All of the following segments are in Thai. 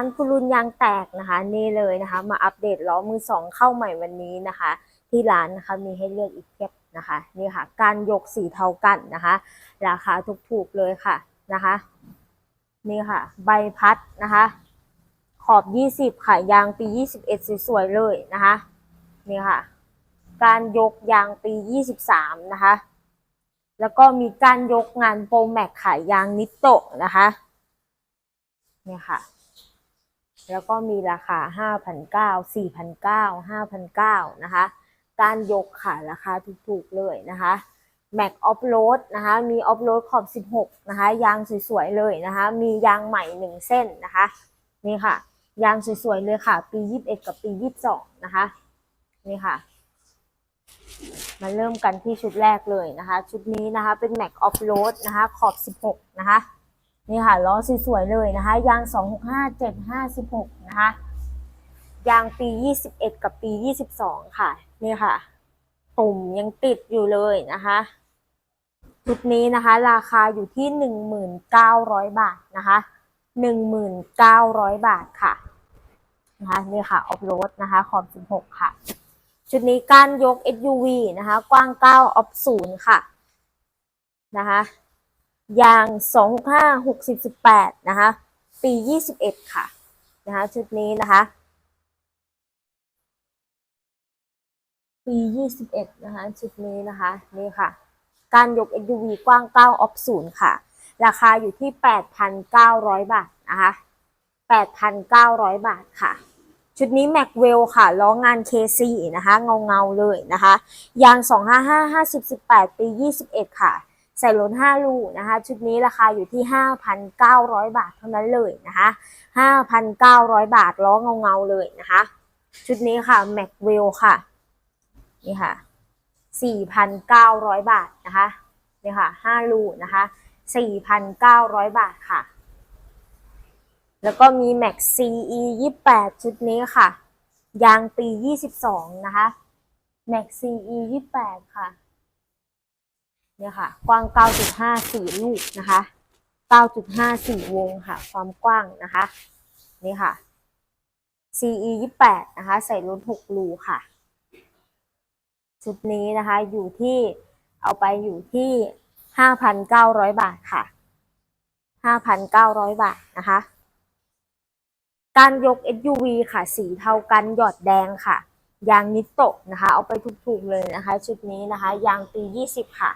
านคุรุนยางแตกนะคะ นี่เลยนะคะ มาอัปเดตล้อมือสองเข้าใหม่วันนี้นะคะ ที่ร้านนะคะมีให้เลือกอีกเพียบนะคะนี่ค่ะ การยกสีเทากันนะคะ ราคาถูกๆเลยค่ะนะคะ นี่ค่ะ ใบพัดนะคะ ขอบ 20 ค่ะ ยางปี 21 สวยๆเลยนะคะนี่ค่ะ การยกยางปี 23 นะคะ แล้วก็มีการยกงานโปรแม็กขายยางนิโตะนะคะเนี่ยค่ะ แล้วก็มีราคา 5,900 4,900 5,900นะคะ การยกค่ะราคาถูกๆเลยนะคะแม็กออฟโรดนะคะ มีออฟโรดขอบ 16 นะคะ ยางสวยๆเลยนะคะ มียางใหม่ 1 เส้นนะคะ นี่ค่ะ ยางสวยๆเลยค่ะ ปี 21 กับปี 22 นะคะ นี่ค่ะ มาเริ่มกันที่ชุดแรกเลยนะคะ ชุดนี้นะคะ เป็นแม็กออฟโรดนะคะ ขอบ 16 นะคะ นี่ค่ะล้อสวยๆเลยนะคะยาง 265 756 นะคะ ยางปี 21 กับปี 22 ค่ะ นี่ค่ะตุ่มยังติดอยู่เลยนะคะชุดนี้นะคะ ราคาอยู่ที่ 1,900 บาทนะคะ 1,900 บาทค่ะนะคะนี่ค่ะออฟโรดนะคะขอบ16 ค่ะ ชุดนี้การยก SUV นะคะ กว้าง 9 ออฟ0ค่ะนะคะ ยาง 265 60 18 นะคะ ปี 21 ค่ะ นะคะ ชุดนี้นะคะ ปี 21 นะคะ ชุดนี้นะคะ นี่ค่ะ การยก SUV กว้าง 9 ออฟ0ค่ะ ราคาอยู่ที่ 8,900 บาท นะคะ 8,900 บาทค่ะ ชุดนี้แม็กเวลค่ะ ล้องาน KC นะคะ เงาเงาๆเลยนะคะ ยาง 255 50 18 ปี 21 ค่ะ ใส่รถ5ลูกนะคะ ชุดนี้ราคาอยู่ที่ 5,900 บาทเท่านั้นเลยนะคะ 5,900 บาทล้อเงาเงาๆเลยนะคะ ชุดนี้ค่ะแม็กเวลค่ะ นี่ค่ะ 4,900 บาทนะคะนี่ค่ะ5ลูกนะคะ 4,900 บาทค่ะ แล้วก็มี Max CE 28 ชุดนี้ค่ะ ยางปี 22 นะคะ Max CE 28 ค่ะ เนี่ยค่ะ กว้าง 9.5 4 ลูกนะคะ 9.5 4 วงค่ะ ความกว้างนะคะ นี่ค่ะ CE 28นะคะ ใส่รถ6รูค่ะ ชุดนี้นะคะ อยู่ที่ เอาไปอยู่ที่ 5,900 บาทค่ะ 5,900 บาทนะคะ การยก SUV ค่ะ สีเทากัน หยอดแดงค่ะ ยางนิโตะนะคะ เอาไปถูกๆเลยนะคะ ชุดนี้นะคะ ยางปี 20 ค่ะ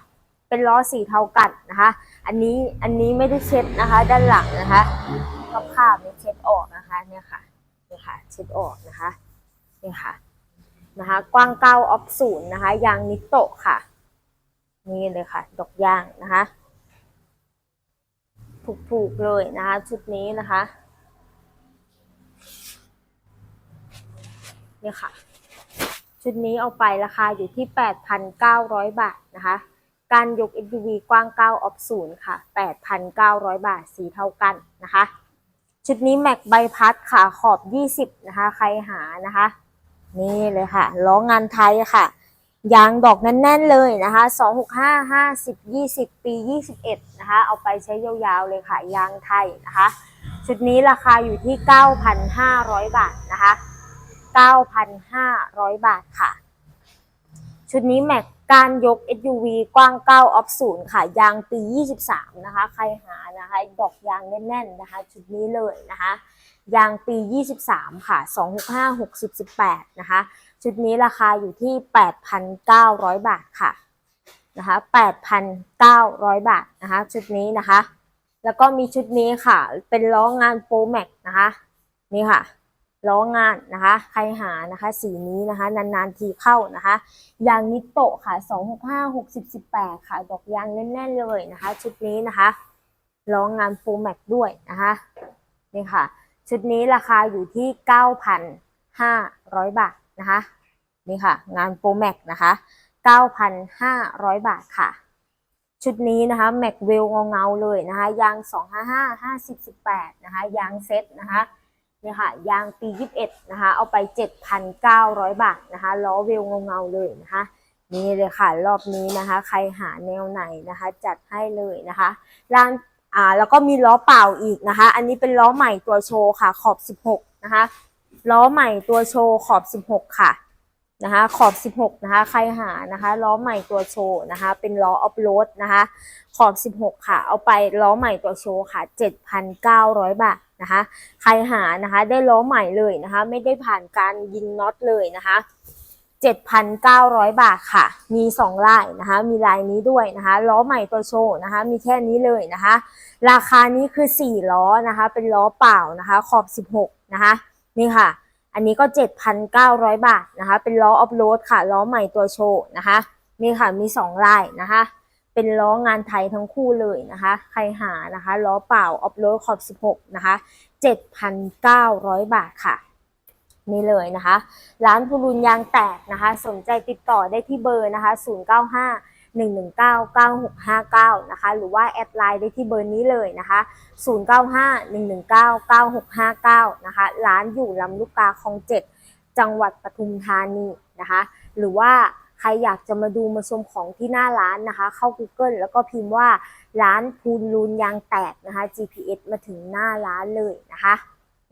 เป็นล้อสีเทากันนะคะ อันนี้อันนี้ไม่ได้เช็ดนะคะ ด้านหลังนะคะก็ภาพนี้เช็ดออกนะคะเนี่ยค่ะเนี่ยค่ะเช็ดออกนะคะเนี่ยค่ะนะคะกว้างเก้าออฟศูนย์นะคะยางนิโตะค่ะ นี่เลยค่ะ ดอกยางนะคะถูกๆเลยนะคะ ชุดนี้นะคะเนี่ยค่ะ ชุดนี้เอาไปราคาอยู่ที่ 8,900 บาทนะคะ การยก SUV กว้าง 9 ออฟศูนย์ค่ะ 8,900 บาทสีเท่ากันนะคะ ชุดนี้แม็กใบพัดค่ะขอบ 20 นะคะ ใครหานะคะ นี่เลยค่ะล้องานไทยค่ะยางดอกแน่นๆเลยนะคะ 265 50 20 ปี 21 นะคะ เอาไปใช้ยาวๆเลยค่ะ ยางไทยนะคะ ชุดนี้ราคาอยู่ที่ 9,500 บาทนะคะ 9,500 บาทค่ะ ชุดนี้แม็ก การยก SUV กว้าง 9 ออฟศูนย์ค่ะ ยางปี 23 นะคะ ใครหานะคะ ดอกยางแน่นๆนะคะ ชุดนี้เลยนะคะ ยางปี 23 ค่ะ 265 60 18 นะคะ ชุดนี้ราคาอยู่ที่ 8,900 บาทค่ะ นะคะ 8,900 บาทนะคะ ชุดนี้นะคะ แล้วก็มีชุดนี้ค่ะ เป็นล้องานโปรแม็กนะคะ นี่ค่ะ ล้องานนะคะใครหานะคะสีนี้นะคะนานๆทีเข้านะคะยางนิโตะค่ะ265 60 18 ค่ะดอกยางแน่นๆเลยนะคะ ชุดนี้นะคะล้องานโปรแม็กด้วยนะคะนี่ค่ะ ชุดนี้ราคาอยู่ที่ 9,500 บาทนะคะนี่ค่ะ งานโปรแม็กนะคะ 9,500 บาทค่ะ ชุดนี้นะคะแม็กเวลเงาๆเลยนะคะ ยาง 255 50 18 นะคะ ยางเซ็ตนะคะ เนี่ยค่ะยางปี 21 นะคะ เอาไป 7,900 บาทนะคะล้อเวลเงาๆเลยนะคะ นี่เลยค่ะรอบนี้นะคะ ใครหาแนวไหนนะคะ จัดให้เลยนะคะร้านอ่าแล้วก็มีล้อเปล่าอีกนะคะ อันนี้เป็นล้อใหม่ตัวโชว์ค่ะ ขอบ 16 นะคะล้อใหม่ตัวโชว์ขอบ 16 ค่ะนะคะขอบ 16 นะคะ ใครหานะคะล้อใหม่ตัวโชว์นะคะ เป็นล้อออฟโรดนะคะ ขอบ 16 ค่ะ เอาไปล้อใหม่ตัวโชว์ค่ะ 7,900 บาท นะคะ ใครหานะคะได้ล้อใหม่เลยนะคะ ไม่ได้ผ่านการยิงน็อตเลยนะคะ7,900 บาทค่ะ มี 2 ลายนะคะ มีลายนี้ด้วยนะคะ ล้อใหม่ตัวโชว์นะคะ มีแค่นี้เลยนะคะ ราคานี้คือ 4 ล้อนะคะ เป็นล้อเปล่านะคะ ขอบ 16 นะคะ นี่ค่ะ อันนี้ก็ 7,900 บาทนะคะ เป็นล้อออฟโรดค่ะ ล้อใหม่ตัวโชว์นะคะ นี่ค่ะ มี 2 ลายนะคะ เป็นล้องานไทยทั้งคู่เลยนะคะ ใครหานะคะล้อเปล่าออฟโรดขอบ 16 นะคะ 7,900 บาทค่ะ นี่เลยนะคะ ร้านพูรุนยางแตกนะคะ สนใจติดต่อได้ที่เบอร์นะคะ 095 119 9659 นะคะ หรือว่าแอดไลน์ได้ที่เบอร์นี้เลยนะคะ 095 119 9659 นะคะ ร้านอยู่ลำลูกกาคลองเจ็ดจังหวัดปทุมธานีนะคะ หรือว่า ครอยากจะมาดูมาชมของที่หน้าร้านนะคะ เข้า Google แล้วก็พิมพ์ว่าร้านพูนลูนยางแตกนะคะ GPS มาถึงหน้าร้านเลยนะคะ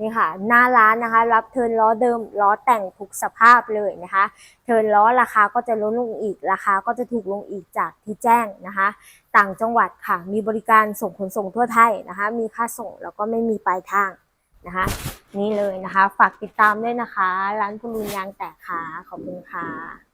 นี่ค่ะหน้าร้านนะคะ รับเทินล้อเดิมล้อแต่งทุกสภาพเลยนะคะ เทินล้อราคาก็จะลดลงอีกราคาก็จะถูกลงอีกจากที่แจ้งนะคะ ต่างจังหวัดค่ะมีบริการส่งขนส่งทั่วไทยนะคะ มีค่าส่งแล้วก็ไม่มีปลายทางนะคะ นี่เลยนะคะ ฝากติดตามด้วยนะคะ ร้านพูรุนยางแตกค่ะขอบคุณค่ะ